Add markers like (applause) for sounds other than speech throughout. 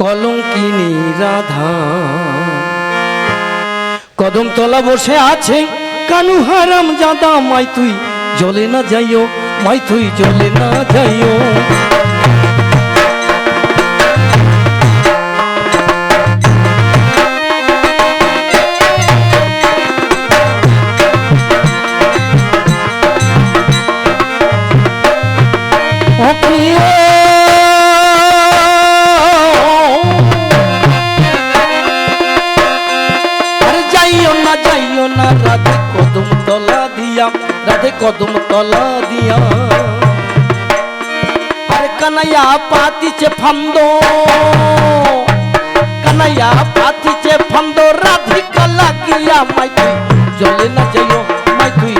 কলঙ্কিনী রাধা। কদম তলা বসে আছে, কানু হারাম জাদা মাই তুই জলে না যাইও, মাই তুই জলে না যাইও। না যাইও না, রাধে কদম তলা দিয়া, রাধে কদম তলা দিয়া। আরে কানাইয়া পাতিছে ফান্দ, কানাইয়া পাতিছে ফান্দ, রাধিকা লাগিয়া মাই জলে না যাইও মাই তুই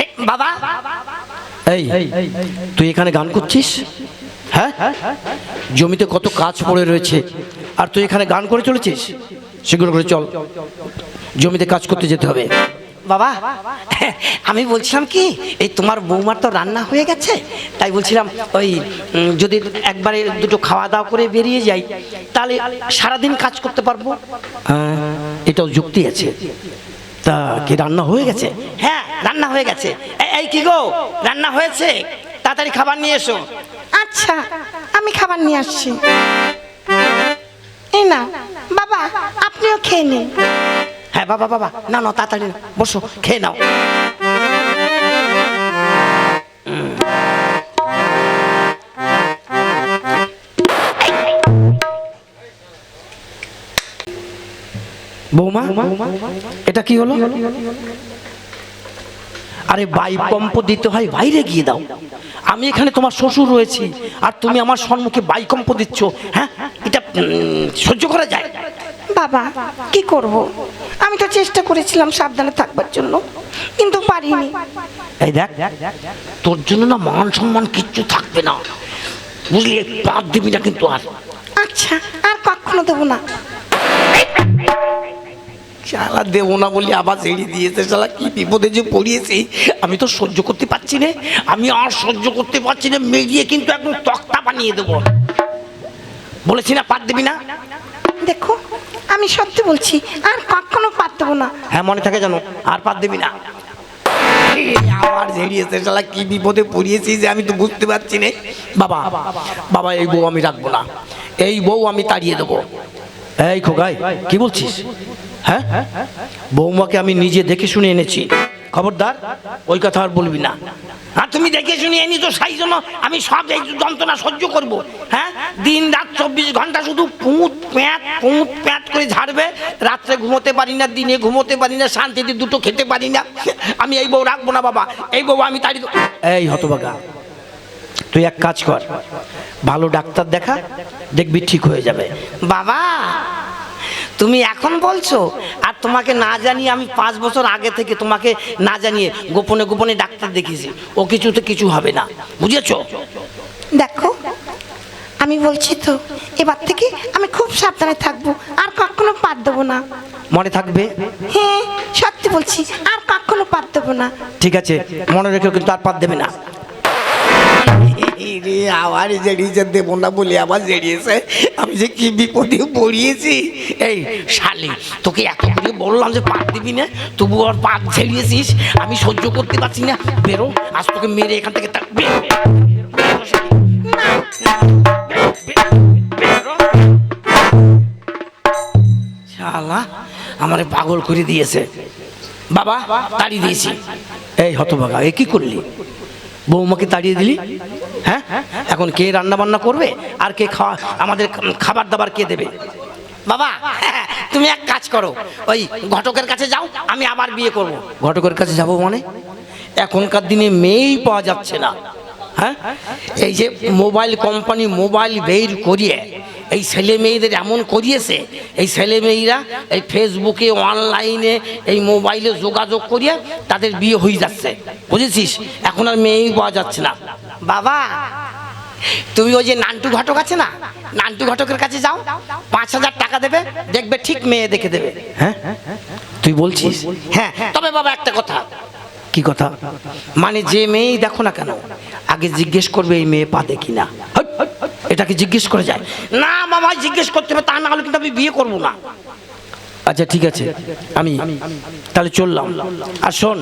এই, বাবা। এই তুই এখানে গান করছিস? হ্যাঁ? জমিতে কত কাজ পড়ে রয়েছে। আর তুই এখানে গান করে চলেছিস? শীঘ্র করে চল। জমিতে কাজ করতে যেতে হবে। বাবা আমি বলছিলাম কি এই তোমার বৌমার তো রান্না হয়ে গেছে। তাই বলছিলাম ওই যদি একবারে দুটো খাওয়া দাওয়া করে বেরিয়ে যাই তাহলে সারাদিন কাজ করতে পারব? হ্যাঁ এটাও যুক্তি আছে। তা কি রান্না হয়ে গেছে? হ্যাঁ রান্না হয়ে গেছে। এই কি গো? রান্না হয়েছে? তাড়াতাড়ি খাবার নিয়ে এসো। আচ্ছা আমি খাবার নিয়ে আসছি। এই না বাবা আপনিও খেয়ে নিন। হ্যাঁ বাবা বাবা না না তাড়াতাড়ি বসো খেয়ে নাও। বৌমা এটা কি হলো? আরে বাই পম্প দিতে হয় বাইরে গিয়ে দাও। আমি এখানে তোমার শ্বশুর রয়েছি আর তুমি আমার সম্মুখে বাইকম্প দিচ্ছ হ্যাঁ? এটা সহ্য করা যায়। বাবা কি করব? আমি তো চেষ্টা করেছিলাম সাবধানে থাকবার জন্য কিন্তু পারিনি। এই দেখ তোর জন্য না মান সম্মান কিচ্ছু থাকবে না। বুঝলি পাঁচ দিবি না কিন্তু আর। আচ্ছা আর কখনো দেবো না। শালা দেবো না বলি আবার ছেড়ে দিয়েছে শালা কি বিপদে যে পড়িয়েছি? আমি তো সহ্য করতে পারছি না। আমি আর সহ্য করতে পারছি না মেরিয়ে কিন্তু একদম তক্তা বানিয়ে দেবো। বলেছি না পার দিবি না? দেখো আমি সত্যি বলছি আর কখনো পার দেবো না। হ্যাঁ মনে থাকে জানো আর পার দিবি না। আবার ঝেড়িয়েছে শালা কি বিপদে পড়িয়েছি যে আমি তো বুঝতে পারছি না। বাবা বাবা এই বউ আমি রাখব না। এই বউ আমি তাড়িয়ে দেবো। এই খোগাই কি বলছিস? হ্যাঁ? বৌমাকে আমি নিজে দেখে শুনে এনেছি। খবরদার, ওই কথা আর বলবি না। আর তুমি দেখে শুনে এনি তো সেই জন্য আমি সব এই যন্ত্রণা সহ্য করব। হ্যাঁ? দিন রাত চব্বিশ ঘণ্টা শুধু পুঁত প্যাঁত পুঁত প্যাঁত করে ঝাড়বে। রাত্রে ঘুমোতে পারি না, দিনে ঘুমোতে পারি না, শান্তিতে দুটো খেতে পারি না। আমি এই বউ রাখব না বাবা। এই বউ আমি তাড়ি। এই হতবাগা তুই এক কাজ কর। ভালো ডাক্তার দেখা, দেখবি ঠিক হয়ে যাবে। বাবা! তুমি এখন বলছো? আর তোমাকে না জানিয়ে আমি পাঁচ বছর আগে থেকে তোমাকে না জানিয়ে গোপনে গোপনে ডাক্তার দেখিয়েছি। ও কিছুতে কিছু হবে না। বুঝেছ? দেখো আমি বলছি তো এবার থেকে আমি খুব সাবধানে থাকব আর কখনো পার দেবো না। মনে থাকবে? হ্যাঁ সত্যি বলছি আর কখনো পার দেবো না। ঠিক আছে মনে রেখেও কিন্তু আর পার দেবে না। রে আবার জড়িয়েছে দেবো না বলে আবার জড়িয়েছে। আমি যে কি বিপদে পড়িয়েছি? এই শালি, তোকে এত করে বললাম যে পাত দিবি না তবু আর পাত ঝেড়িয়েছিস। আমি সহ্য করতে পারছি না। বেরো, আজ তোকে মেরে এখান থেকে। শালা, আমারে পাগল করে দিয়েছে। বাবা, তাড়িয়ে দিয়েছি। এই হতভাগা, এ কি করলি? বৌমাকে তাড়িয়ে দিলি? হ্যাঁ? এখন কে রান্না বান্না করবে? আর কে খাওয়া, আমাদের খাবার দাবার কে দেবে? বাবা, (laughs) তুমি এক কাজ করো। ওই ঘটকের কাছে যাও, আমি আবার বিয়ে করব। ঘটকের কাছে যাব মানে? এখনকার দিনে মেয়েই পাওয়া যাচ্ছে না। হ্যাঁ? এই যে মোবাইল কোম্পানি মোবাইল বের করিয়ে এই ছেলে মেয়েদের এমন করিয়েছে? এই ছেলে মেয়েরা এই ফেসবুকে অনলাইনে এই মোবাইলে যোগাযোগ করিয়ে তাদের বিয়ে হয়ে যাচ্ছে। বুঝেছিস? এখন আর মেয়েই পাওয়া যাচ্ছে না। বাবা তুমি ওই যে নান্টু ঘটক আছে না? নান্টু ঘটকের কাছে যাও। পাঁচ হাজার টাকা দেবে দেখবে ঠিক মেয়ে দেখে দেবে। হ্যাঁ? তুই বলছিস? হ্যাঁ তবে বাবা একটা কথা। কি কথা? মানে যে মেয়েই দেখো না কেন আগে জিজ্ঞেস করবে এই মেয়ে পাতে কিনা। এটাকে জিজ্ঞেস করে যায়। না মামাই জিজ্ঞেস করতে হবে, তা না হলে কিন্তু আমি বিয়ে করব না। আচ্ছা ঠিক আছে, আমি তাহলে চললাম। আর শোন,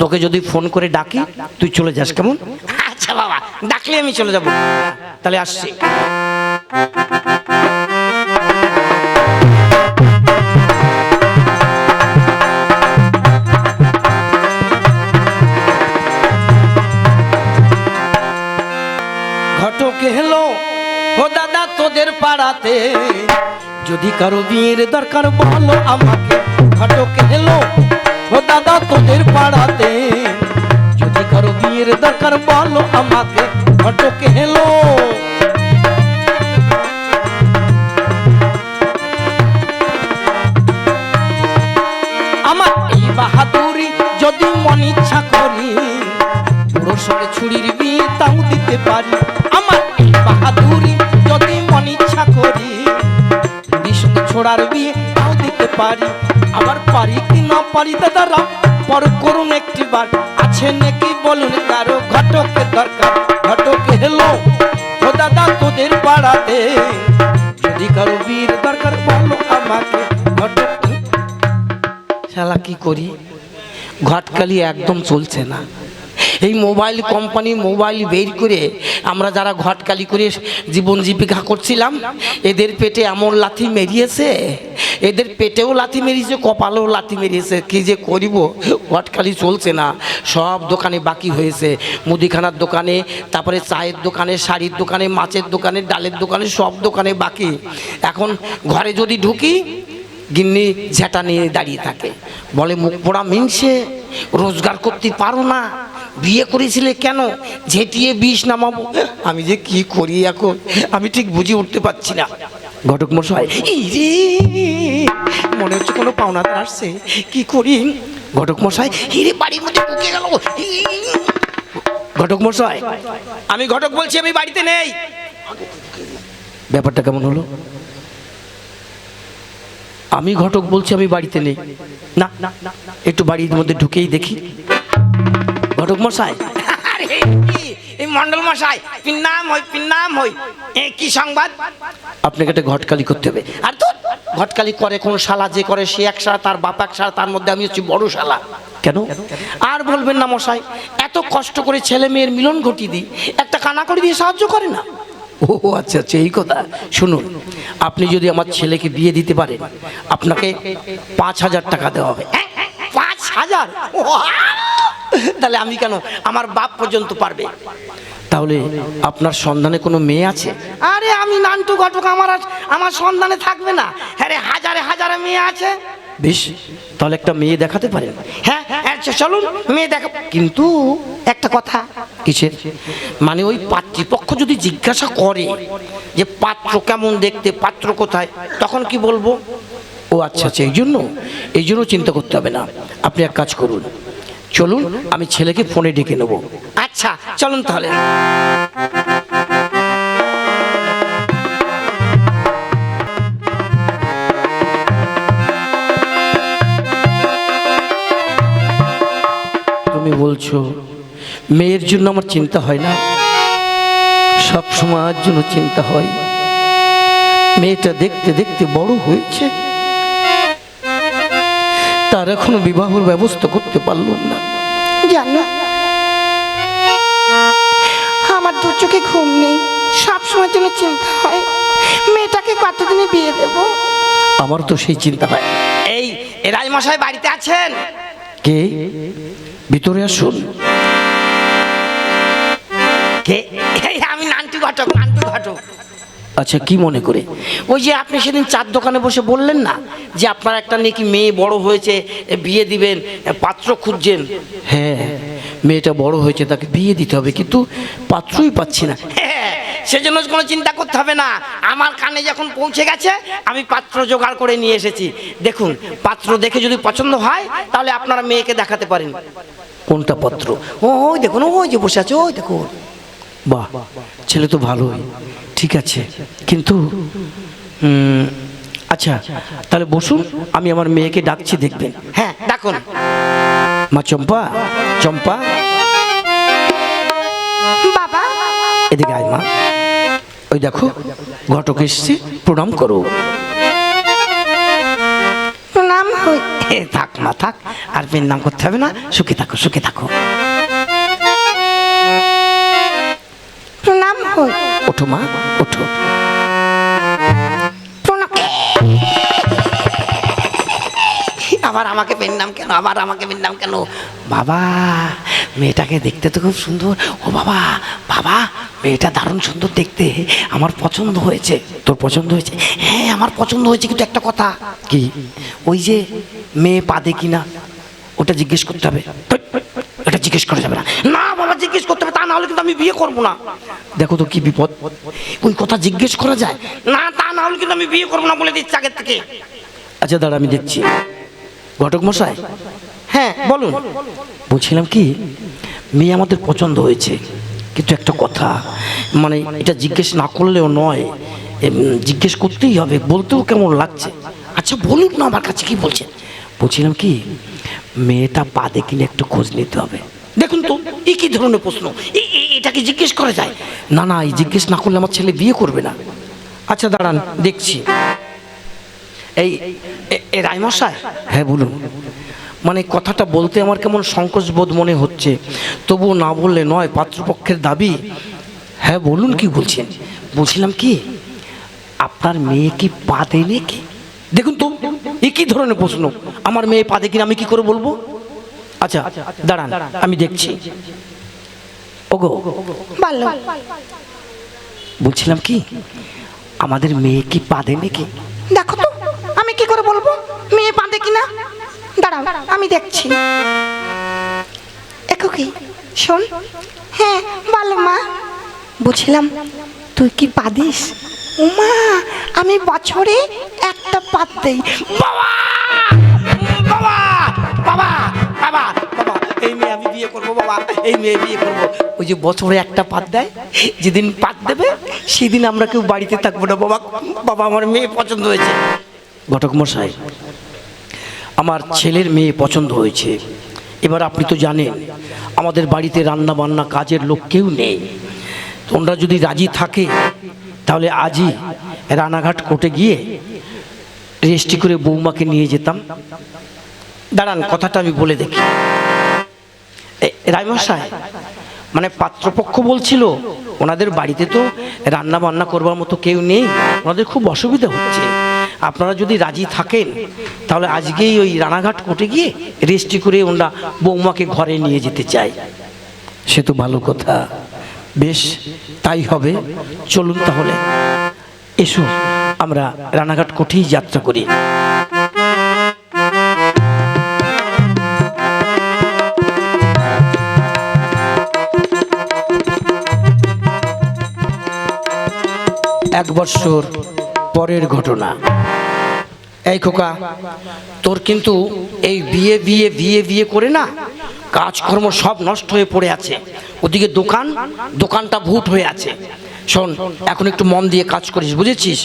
তোকে যদি ফোন করে ডাকি, তুই চলে যাস, কেমন? আচ্ছা বাবা, ডাকলে আমি চলে যাব। তাহলে আসছি। পাড়াতে যদি কারও বিয়ের দরকার বলো আমাকে, ঘটক এলো ও দাদা তোদের পাড়াতে। যদি কারও বিয়ের দরকার বলো আমাকে, ঘটক হেলো পারি আবার পারি কি না পারি দাদারা? পর করুন একটি বার। আছে নাকি বলুন কারও ঘটকের দরকার? ঘটক হেলো ও দাদা তোদের পাড়াতে। যদি কারও বিয়ের দরকার বলো আমাকে ঘটক। শালা কি করি? ঘটকালি একদম চলছে না। এই মোবাইল কোম্পানি মোবাইল বের করে আমরা যারা ঘটকালি করে জীবন জীবিকা করছিলাম, এদের পেটে এমন লাথি মেরিয়েছে? এদের পেটেও লাথি মেরিয়েছে, কপালেও লাথি মেরিয়েছে, কি যে করিব? ঘটকালি চলছে না, সব দোকানে বাকি হয়েছে। মুদিখানার দোকানে, তারপরে চায়ের দোকানে, শাড়ির দোকানে, মাছের দোকানে, ডালের দোকানে, সব দোকানে বাকি। এখন ঘরে যদি ঢুকি, গিন্নি ঝেঁটা নিয়ে দাঁড়িয়ে থাকে। বলে মুখ পোড়া মিনছে, রোজগার করতে পারো না। বিয়ে করেছিলে কেন? ঝেঁটিয়ে বিষ নামাবো। আমি যে কি করি এখন? আমি ঠিক বুঝে উঠতে পারছি না। ঘটক মশাই মনে হচ্ছে কোনো পাওনাদার আসছে। কি করি? ঘটক মশাই, হিরে বাড়ির মধ্যে ঢুকে গেল। ঘটক মশাই, আমি ঘটক বলছি, আমি বাড়িতে নেই। ব্যাপারটা কেমন হলো? আমি ঘটক বলছি, আমি বাড়িতে নেই। না। একটু বাড়ির মধ্যে ঢুকেই দেখি। ঘটক মশাই। আরে কি? এই মন্ডল মশাই পিন্নাম হই পিন্নাম হই। এ কি সংবাদ? আপনাকে একটা ঘটকালি করতে হবে। আর তো ঘটকালি করে কোন শালা যে করে সে এক শালা তার বাপ এক শালা তার মধ্যে আমি হচ্ছি বড় শালা। কেন? আর বলবেন না মশাই এত কষ্ট করে ছেলে মেয়ের মিলন ঘটিয়ে দিই একটা কানা করে দিয়ে সাহায্য করে না? ও আচ্ছা আচ্ছা এই কথা। শুনুন আপনি যদি আমার ছেলেকে বিয়ে দিতে পারেন আপনাকে পাঁচ হাজার টাকা দেওয়া হবে। হ্যাঁ, পাঁচ হাজার? তাহলে আমি কেন? আমার বাপ পর্যন্ত পারবে। তাহলে আপনার সন্ধানে কোনো মেয়ে আছে? আরে আমি নান্টু ঘটক আমার আমার সন্ধানে থাকবে না। হ্যাঁ হাজারে হাজারে মেয়ে আছে। বেশ তাহলে একটা মেয়ে দেখাতে পারেন। হ্যাঁ হ্যাঁ চলুন মেয়ে দেখা কিন্তু একটা কথা। কিসের? মানে ওই পাত্রীপক্ষ যদি জিজ্ঞাসা করে যে পাত্র কেমন দেখতে পাত্র কোথায় তখন কি বলব? ও আচ্ছা আচ্ছা এই জন্য এই জন্য চিন্তা করতে হবে না। আপনি এক কাজ করুন। চলুন, আমি ছেলেকে ফোনে ডেকে নেব। আচ্ছা চলুন তাহলে। তুমি বলছো, মেয়ের জন্য আমার চিন্তা হয় না? সব সময়ের জন্য চিন্তা হয়। মেয়েটা দেখতে দেখতে বড় হয়েছে। তার এখনও বিবাহর ব্যবস্থা করতে পারলাম না। জানো আমার দু চোখে ঘুম নেই সব সময় জন্য চিন্তা হয় মেয়েটাকে কতদিনে বিয়ে দেব? আমার তো সেই চিন্তা হয়। এই রাজমশাই বাড়িতে আছেন? কে? ভিতরে আসুন। কে? এই আমি নান্টু ঘটক নান্টু ঘটক। আচ্ছা কি মনে করে? ওই যে আপনি সেদিন চার দোকানে বসে বললেন না যে আপনার একটা নাকি মেয়ে বড় হয়েছে বিয়ে দিবেন পাত্র খুঁজছেন? হ্যাঁ মেয়েটা বড় হয়েছে তাকে বিয়ে দিতে হবে কিন্তু পাত্রই পাচ্ছি না। হ্যাঁ, সেজন্য কোনো চিন্তা করতে হবে না। আমার কানে যখন পৌঁছে গেছে আমি পাত্র জোগাড় করে নিয়ে এসেছি। দেখুন পাত্র দেখে যদি পছন্দ হয় তাহলে আপনারা মেয়েকে দেখাতে পারেন। কোনটা পাত্র? ও দেখুন ওই যে বসে আছে ওই দেখুন। বাহ ছেলে তো ভালোই। ঠিক আছে। কিন্তু আচ্ছা তাহলে বসুন আমি আমার মেয়েকে ডাকছি দেখবেন। হ্যাঁ দেখুন মা চম্পা চম্পা। বাবা। এদিকে আয় মা। ওই দেখো ঘটক এসছে প্রণাম করো। প্রণাম থাক মা থাক আর মেয়ের নাম করতে হবে না। সুখে থাকো সুখে থাকো। প্রণাম হই। ওঠো মা, ওঠো। আবার আমাকে পেন নাম কেন, আবার আমাকে পেন নাম কেন? বাবা, মেয়েটাকে দেখতে তো খুব সুন্দর। ও বাবা বাবা, মেয়েটা দারুণ সুন্দর দেখতে। আমার পছন্দ হয়েছে। তোর পছন্দ হয়েছে? হ্যাঁ আমার পছন্দ হয়েছে, কিন্তু একটা কথা। কি? ওই যে মেয়ে পাদে কিনা, ওটা জিজ্ঞেস করতে হবে। এটা জিজ্ঞেস করা যাবে না বাবা জিজ্ঞেস করতে হবে, তা না হলে কিন্তু আমি বিয়ে করব না। দেখো তো কি বিপদ। ওই কথা জিজ্ঞেস করা যায়? না, তা না হলে কিন্তু আমি বিয়ে করব না বলে দিচ্ছি আগের থেকে। আচ্ছা দাঁড়া, আমি দেখছি। ঘটক মশাই? হ্যাঁ বলুন। বলছিলাম কি, মেয়ে আমাদের পছন্দ হয়েছে, কিন্তু একটা কথা মানে এটা জিজ্ঞেস না করলেও নয় জিজ্ঞেস করতেই হবে, বলতেও কেমন লাগছে? আচ্ছা বলুন না আমার কাছে কি বলছেন। বলছিলাম কি, মেয়েটা পাদে কিনে একটু খোঁজ নিতে হবে। দেখুন তো এই কি ধরনের প্রশ্ন? এ- এ- জিজ্ঞেস করা যায়। না না, এই জিজ্ঞেস না করলে আমার ছেলে বিয়ে করবে না। আচ্ছা দাঁড়ান, দেখছি। এই রায়মশাই? হ্যাঁ বলুন। মানে কথাটা বলতে আমার কেমন সংকোচ বোধ মনে হচ্ছে। তবু না বললে নয়, পাত্রপক্ষের দাবি। হ্যাঁ বলুন কি বলছেন? বলছিলাম কি, আপনার মেয়ে কি পা দেয় নাকি? দেখুন তো, এ কি ধরনের প্রশ্ন? আমার মেয়ে পা কিনা আমি কি করে বলব? আচ্ছা দাঁড়ান আমি দেখছি। ওগো বলো বলছিলাম কি? আমাদের মেয়ে কি পা দেয় নাকি? দেখো তো আমি কি করে বলব? মেয়ে বাঁধে কিনা? দাঁড়াও আমি দেখছি। একো কি? শোন। হ্যাঁ বলো মা। বুঝলাম তুই কি পাদিস উমা আমি বছরে একটা পাত দেই। বাবা! বাবা! বাবা! এই মেয়ে আমি বিয়ে করব, বাবা, এই মেয়ে বিয়ে করব। ওই যে বছরে একটা পাত দেয়, যেদিন পাত দেবে, সেদিন আমরা কেউ বাড়িতে থাকব না। বাবা বাবা, আমার মেয়ে পছন্দ হয়েছে। ঘটক মশাই, আমার ছেলের মেয়ে পছন্দ হয়েছে। এবার আপনি তো জানেন, আমাদের বাড়িতে রান্না বান্না কাজের লোক কেউ নেই। তোমরা যদি রাজি থাকে, তাহলে আজই রানাঘাট কোর্টে গিয়ে রেজিস্ট্রি করে বৌমাকে নিয়ে যেতাম। দাঁড়ান, কথাটা আমি বলে দেখি। রায়মশাই মানে পাত্রপক্ষ বলছিল, ওনাদের বাড়িতে তো রান্না বান্না করবার মতো কেউ নেই, ওনাদের খুব অসুবিধা হচ্ছে। আপনারা যদি রাজি থাকেন, তাহলে আজকেই ওই রানাঘাট কোর্টে গিয়ে রেজিস্ট্রি করে ওনারা বৌমাকে ঘরে নিয়ে যেতে চাই সে তো ভালো কথা। বেশ, তাই হবে। চলুন তাহলে। এসো, আমরা রানাঘাট কোর্টেই যাত্রা করি। এক বৎসর পরের ঘটনা। এই খোকা তোর কিন্তু এই বিয়ে বিয়ে বিয়ে বিয়ে করে না কাজকর্ম সব নষ্ট হয়ে পড়ে আছে। ওদিকে দোকান দোকানটা ভুট হয়ে আছে। শোন এখন একটু মন দিয়ে কাজ করিস বুঝেছিস?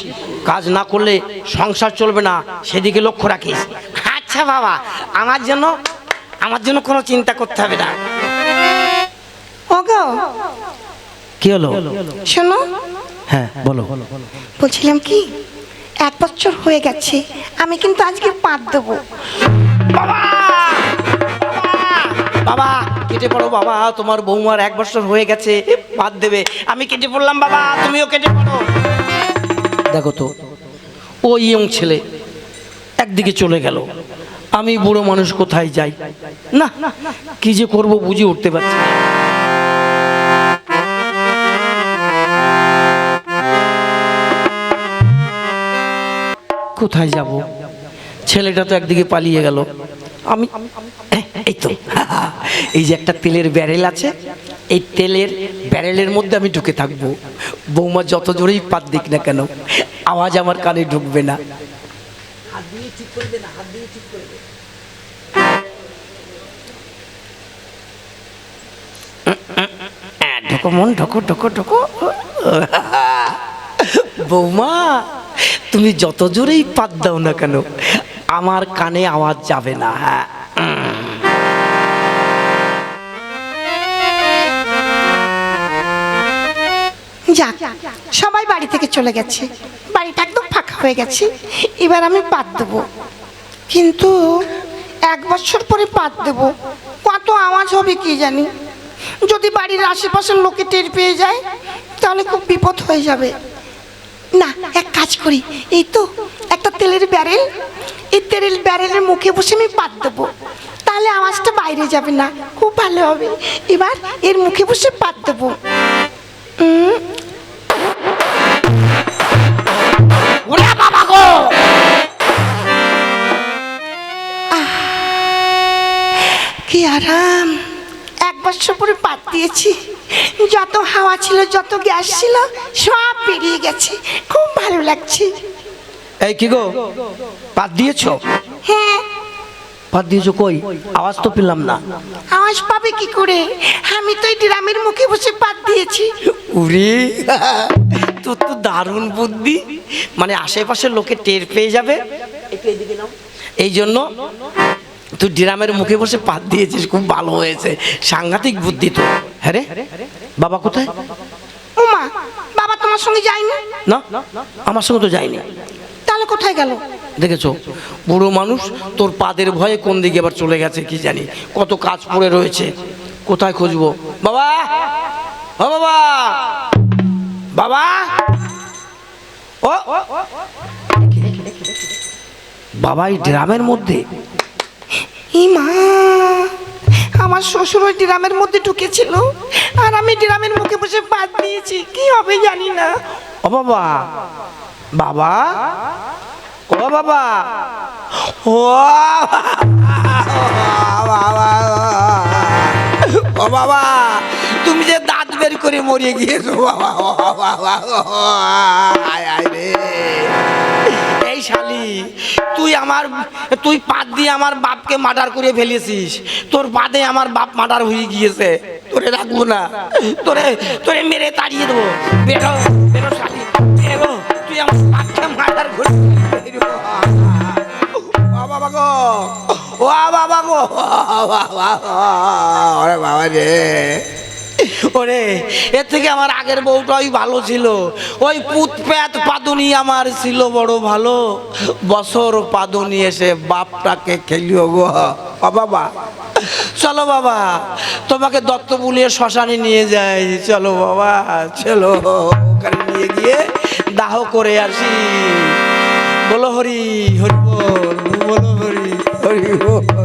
কাজ না করলে সংসার চলবে না সেদিকে লক্ষ্য রাখিস। আচ্ছা বাবা আমার জন্য আমার জন্য কোনো চিন্তা করতে হবে না। ওগো। কি হলো? শোনো হ্যাঁ বলো। বলছিলাম কি এক বছর হয়ে গেছে আমি কিন্তু আজকে পাত দেবো। বাবা! বাবা! কেটে পড়ো বাবা তোমার বৌমার এক বছর হয়ে গেছে বাদ দেবে। আমি কেটে পড়লাম বাবা তুমিও কেটে পড়ো। দেখো তো ও ইয়ং ছেলে একদিকে চলে গেল। আমি বুড়ো মানুষ কোথায় যাই? না। কি যে করব বুঝে উঠতে পারছি না। কোথায় যাব? ছেলেটা তো একদিকে পালিয়ে গেল। আমি এই তো। এই যে একটা তেলের ব্যারেল আছে এই তেলের ব্যারেলের মধ্যে আমি ঢুকে থাকব। বৌমা যত জোরেই পাত দিক না কেন আওয়াজ আমার কানে ঢুকবে না। হ্যাঁ, ঢোকো মন ঢোকো ঢোকো ঢোকো। বৌমা তুমি যত জোরেই পাত দাও না কেন, আমার কানে আওয়াজ যাবে না হ্যাঁ। যাক, সবাই বাড়ি থেকে চলে গেছে। বাড়িটা একদম ফাঁকা হয়ে গেছে, এবার আমি পাত দেবো। কিন্তু এক বছর পরে পাত দেব, কত আওয়াজ হবে কি জানি। যদি বাড়ির আশেপাশের লোকে টের পেয়ে যায়, তাহলে খুব বিপদ হয়ে যাবে। না এক কাজ করি। এই তো একটা তেলের ব্যারেল এই তেলের ব্যারেলের মুখে বসে আমি পাত দেবো। তাহলে আওয়াজটা বাইরে যাবে না খুব ভালো হবে। এবার এর মুখে বসে পাত দেবো। বাবা গো! কি আরাম। এক বছর পরে পাত দিয়েছি। যত হাওয়া ছিল যত গ্যাস ছিল সব বেরিয়ে গেছে। খুব ভালো লাগছে। এই কি গো? পাত দিয়েছ? হ্যাঁ। পাত দিয়েছ কই? আওয়াজ তো পেলাম না। আওয়াজ পাবে কি করে? আমি তো এই ড্রামের মুখে বসে পাত দিয়েছি। উরে তোর তো দারুণ বুদ্ধি। মানে আশেপাশের লোকে টের পেয়ে যাবে। একটু এদিকে নাও। এই জন্য তুই ড্রামের মুখে বসে পাত দিয়েছিস খুব ভালো হয়েছে। সাংঘাতিক বুদ্ধি তো। হ্যাঁ বাবা কোথায়? ওমা বাবা তোমার সঙ্গে যায়নি? না আমার সঙ্গে তো যায়নি। তাহলে কোথায় গেল? দেখেছ বুড়ো মানুষ তোর পাদের ভয়ে কোন দিকে আবার চলে গেছে কি জানি কত কাজ পড়ে রয়েছে কোথায় খুঁজবো? বাবা ও বাবা বাবা ও বাবা এই ড্রামের মধ্যে ই মা আমার শ্বশুর ওই ড্রামের মধ্যে ঢুকেছিল। আর আমি ড্রামের মুখে বসে পাত দিয়েছি। কি হবে জানি না। ও বাবা। বাবা? ও বাবা। ও বাবা। ও বাবা। তুমি যে দাঁত বের করে মরে গিয়েছো। বাবা, ও বাবা। আয় আয় রে। এই শালি তুই আমার তুই পাত দিয়ে আমার বাপকে মার্ডার করে ফেলেছিস তোর পাদে আমার বাপ মার্ডার হয়ে গিয়েছে তোরে রাখব না তোরে তোরে মেরে তাড়িয়ে দেবো বেরো বেরো শালি বেরো তুই আমার বাপকে মার্ডার করে বাবা গো ও বাবা গো বাবা রে ওরে এর থেকে আমার আগের বউটাই ভালো ছিল। ওই পুত প্যাত পাদুনি আমার ছিল বড় ভালো। বছর পাদুনি এসে বাপটাকে খেলিও গো বাবা। চলো বাবা, তোমাকে দত্ত বুলিয়ে শ্মশানে নিয়ে যাই। চলো বাবা, চলো ওখানে নিয়ে গিয়ে দাহ করে আসি। বলো হরি হরি বল, বলো হরি হরি বল।